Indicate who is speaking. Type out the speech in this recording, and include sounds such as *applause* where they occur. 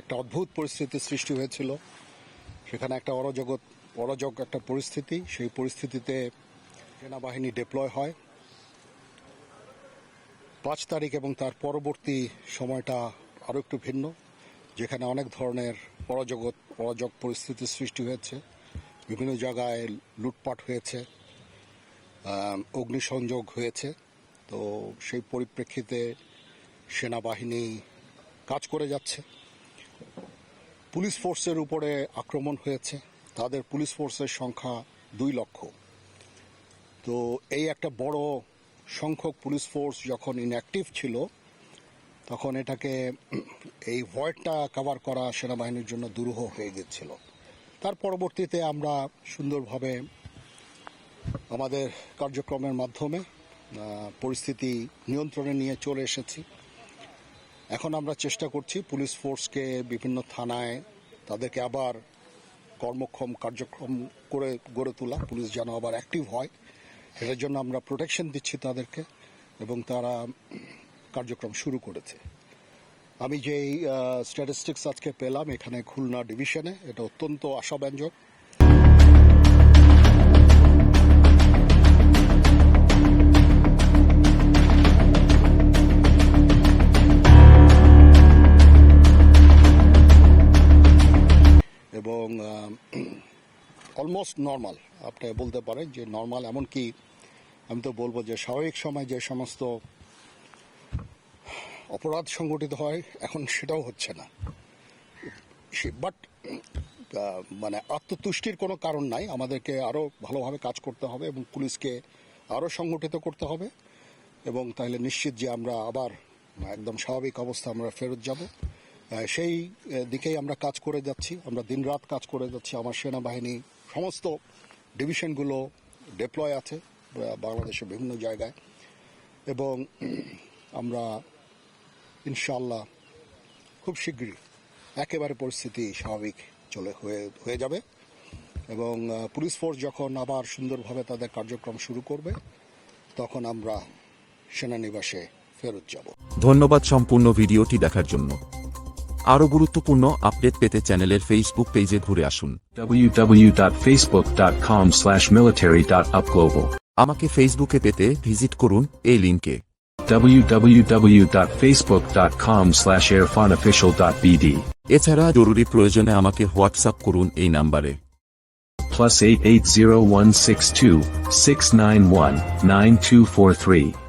Speaker 1: একটা অদ্ভুত পরিস্থিতির সৃষ্টি হয়েছিল। সেখানে একটা অরাজগত অরাজক একটা পরিস্থিতি। সেই পরিস্থিতিতে সেনাবাহিনী ডিপ্লয় হয়। পাঁচ তারিখ এবং তার পরবর্তী সময়টা আরও একটু ভিন্ন, যেখানে অনেক ধরনের অরাজগত অরাজক পরিস্থিতির সৃষ্টি হয়েছে। বিভিন্ন জায়গায় লুটপাট হয়েছে অগ্নিসংযোগ হয়েছে। তো সেই পরিপ্রেক্ষিতে সেনাবাহিনী কাজ করে যাচ্ছে। পুলিশ ফোর্সের উপরে আক্রমণ হয়েছে। তাদের পুলিশ ফোর্সের সংখ্যা দুই লক্ষ। তো এই একটা বড় সংখ্যক পুলিশ ফোর্স যখন ইনঅ্যাক্টিভ ছিল, তখন এটাকে এই ভয়েডটা কভার করা সেনাবাহিনীর জন্য দুরূহ হয়ে গেছিল তার পরবর্তীতে আমরা সুন্দরভাবে আমাদের কার্যক্রমের মাধ্যমে পরিস্থিতি নিয়ন্ত্রণে নিয়ে চলে এসেছি। এখন আমরা চেষ্টা করছি পুলিশ ফোর্সকে বিভিন্ন থানায় তাদেরকে আবার কর্মক্ষম কার্যক্রম করে, গড়ে তোলা। পুলিশ যেন আবার অ্যাক্টিভ হয়। এটার জন্য আমরা প্রোটেকশন দিচ্ছি তাদেরকে এবং তারা কার্যক্রম শুরু করেছে। আমি যেই স্ট্যাটিস্টিক্স আজকে পেলাম এখানে খুলনা ডিভিশনে এটা অত্যন্ত আশাব্যঞ্জক। *clears throat* অলমোস্ট নর্মাল আপনি বলতে পারেন যে নর্মাল এমনকি আমি তো বলব যে স্বাভাবিক সময় যে সমস্ত অপরাধ সংগঠিত হয়, এখন সেটাও হচ্ছে না। বাট মানে আত্মতুষ্টির কোনো কারণ নাই, আমাদেরকে আরও ভালোভাবে কাজ করতে হবে এবং পুলিশকে আরও সংগঠিত করতে হবে এবং তাহলে নিশ্চিত যে আমরা আবার একদম স্বাভাবিক অবস্থা আমরা ফেরত যাব। সেই দিকেই আমরা কাজ করে যাচ্ছি। আমরা দিনরাত কাজ করে যাচ্ছি। আমার সেনাবাহিনী সমস্ত ডিভিশনগুলো ডিপ্লয় আছে বাংলাদেশের বিভিন্ন জায়গায়। এবং আমরা ইনশাল্লাহ খুব শীঘ্রই একেবারে পরিস্থিতি স্বাভাবিক চলে হয়ে হয়ে যাবে। এবং পুলিশ ফোর্স যখন আবার সুন্দরভাবে তাদের কার্যক্রম শুরু করবে, তখন আমরা সেনানিবাসে ফেরত যাব।
Speaker 2: ধন্যবাদ সম্পূর্ণ ভিডিওটি দেখার জন্য। আরও গুরুত্বপূর্ণ আপডেট পেতে চ্যানেলের ফেসবুক পেজে ঘুরে আসুন। আমাকে ফেসবুকে পেতে ভিজিট করুন এই লিঙ্কে এছাড়া জরুরি প্রয়োজনে আমাকে হোয়াটসঅ্যাপ করুন এই নাম্বারে।
Speaker 3: plus 880162 691 9243